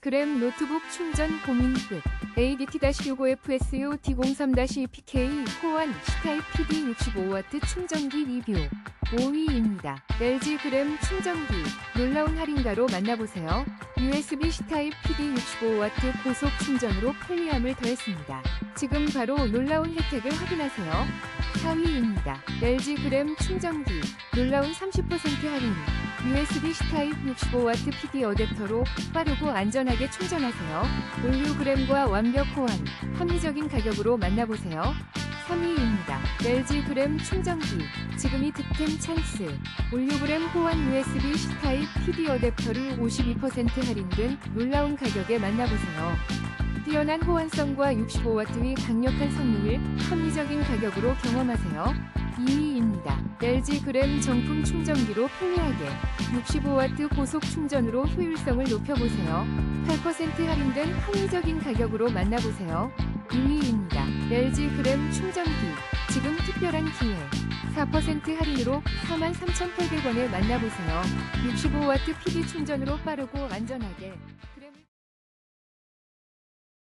그램 노트북 충전 고민 끝. ADT-65FSU D03-PK 호환 C타입 PD 65W 충전기 리뷰 5위입니다. LG 그램 충전기 놀라운 할인가로 만나보세요. USB C타입 PD 65W 고속 충전으로 편리함을 더했습니다. 지금 바로 놀라운 혜택을 확인하세요. 4위입니다. LG 그램 충전기 놀라운 30% 할인 USB C타입 65W PD 어댑터로 빠르고 안전하게 충전하세요. 올류그램과 완벽 호환, 합리적인 가격으로 만나보세요. 3위입니다. LG 그램 충전기, 지금이 득템 찬스. 올류그램 호환 USB C타입 PD 어댑터를 52% 할인된 놀라운 가격에 만나보세요. 뛰어난 호환성과 65W의 강력한 성능을 합리적인 가격으로 경험하세요. 2위입니다. LG 그램 정품 충전기로 편리하게 65W 고속 충전으로 효율성을 높여보세요. 8% 할인된 합리적인 가격으로 만나보세요. 2위입니다. LG 그램 충전기 지금 특별한 기회 4% 할인으로 43,800원에 만나보세요. 65W PD 충전으로 빠르고 안전하게